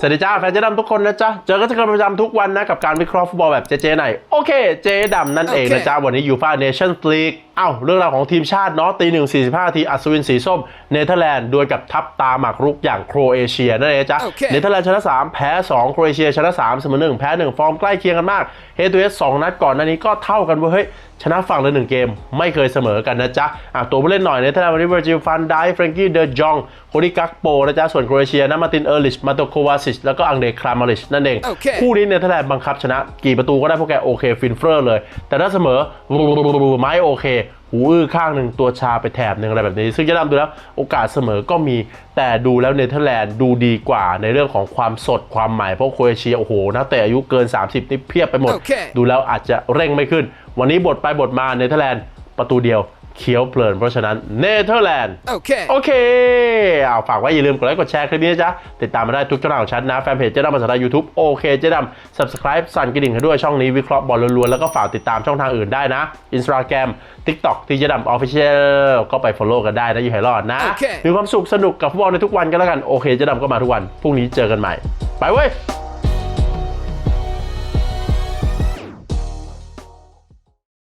สวัสดีจ้าแฟนเจ๊ดำทุกคนนะจ๊ะ เจอกันเป็นประจำทุกวันนะ กับการวิเคราะห์ฟุตบอลแบบเจ๊ๆหน่อยโอเค เจ๊ดำนั่นเองนะจ๊ะ วันนี้ยูฟ่าเนชั่นส์ลีกเอ้าเรื่องราวของทีมชาติเนาะตีหนึ่งสี่สิบห้าทีอัศวินสีส้ม เนเธอร์แลนด์ดวลกับทัพตาหมากรุกอย่างโครเอเชียนั่นเองจ้ะโอเคเนเธอร์แลนด์ชนะ3แพ้2โครเอเชียชนะ3เสมอ1แพ้1ฟอร์มใกล้เคียงกันมากเฮดูเอสสองนัดก่อนหน้านี้ก็เท่ากันเว้ยเฮ้ยชนะฝั่งละหนึ่งเกม ไม่เคยเสมอกันนะจ๊ะอะตัวผู้เล่นหน่อยเนเธอร์แลนด์วันนี้เวอร์จิลฟันไดเฟรงกี้เดอจองโคดิกักโปนะจ๊ะส่วนโครเอเชียนะมาตินเออร์ลิชมาโตโควาซิชแล้วก็อังเดครามาริชนั่นเองโอเคคู่นี้เนเธอร์แลนด์บังคับชนะ กี่ประตูก็ได้พวกแกโอเคฟินเฟอร์เลย แต่ถ้าเสมอไม่โอเคหูอื้อข้างหนึ่งตัวชาไปแถบหนึ่งอะไรแบบนี้ ซึ่งจะนำดูแล้วโอกาสเสมอก็มีแต่ดูแล้วเนเธอร์แลนด์ดูดีกว่าในเรื่องของความสดความใหม่เพราะโครเอเชียโอ้โหนักเตะอายุเกิน 30 นี่เพียบไปหมดโอเคดูแล้วอาจจะเร่งไม่ขึ้น วันนี้บทไปบทมาเนเธอร์แลนด์ประตูเดียว เคี้ยวเพลินเพราะฉะนั้นเนเธอร์แลนด์ Okay. โอเค เอาฝากไว้อย่าลืมกดไลค์กดแชร์คลิปนี้นะจ๊ะ ติดตามมาได้ทุกช่องทางของฉันนะ แฟนเพจเจ๊ดำภาษาไทยยูทูบโอเคเจ๊ดำ subscribe สั่นกระดิ่งให้ด้วยช่องนี้วิเคราะห์บอลล้วนๆ แล้วก็ฝากติดตามช่องทางอื่นได้นะ Instagram TikTok ที่เจ๊ดำ Official ก็ไป follow กันได้นะอยู่ไหรอดนะโอเคมีความสุขสนุกกับฟุตบอลในทุกวันกันแล้วกันโอเคเจ๊ดำก็มาทุกวันพรุ่งนี้เจอกันใหม่ ไปเว้ย